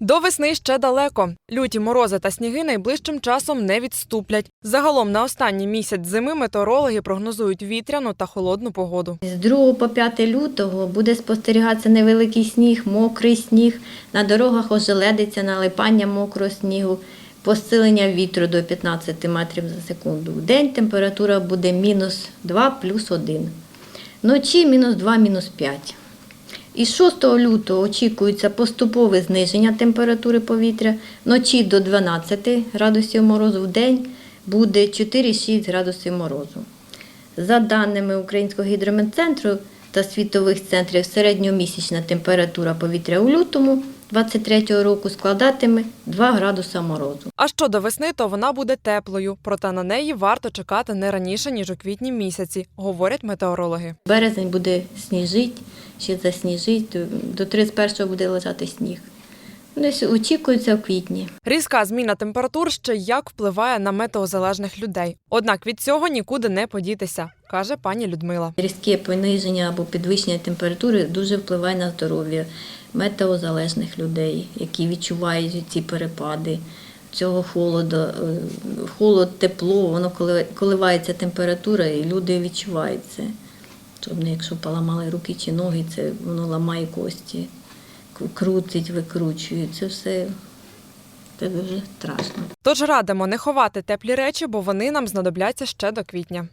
До весни ще далеко. Люті морози та сніги найближчим часом не відступлять. Загалом на останній місяць зими метеорологи прогнозують вітряну та холодну погоду. З 2 по 5 лютого буде спостерігатися невеликий сніг, мокрий сніг, на дорогах ожеледиться, налипання мокрого снігу, посилення вітру до 15 метрів за секунду. В день температура буде мінус 2 плюс 1. Вночі мінус 2, мінус 5. Із 6 лютого очікується поступове зниження температури повітря. Вночі до 12 градусів морозу, в день буде 4-6 градусів морозу. За даними Українського гідрометцентру та світових центрів, середньомісячна температура повітря у лютому 23 року складатиме 2 градуса морозу. А щодо весни, то вона буде теплою, проте на неї варто чекати не раніше ніж у квітні місяці, говорять метеорологи. Березень буде сніжить, ще засніжить, до 31 буде лежати сніг. Десь очікується в квітні. Різка зміна температур ще як впливає на метеозалежних людей. Однак від цього нікуди не подітися, каже пані Людмила. Різке пониження або підвищення температури дуже впливає на здоров'я метеозалежних людей, які відчувають ці перепади цього холоду. Е, Холод, тепло, воно коли- коливається температура, і люди відчувають це. Тобто, якщо поламали руки чи ноги, це воно ламає кості, крутить, викручує. Це все це дуже страшно. Тож радимо не ховати теплі речі, бо вони нам знадобляться ще до квітня.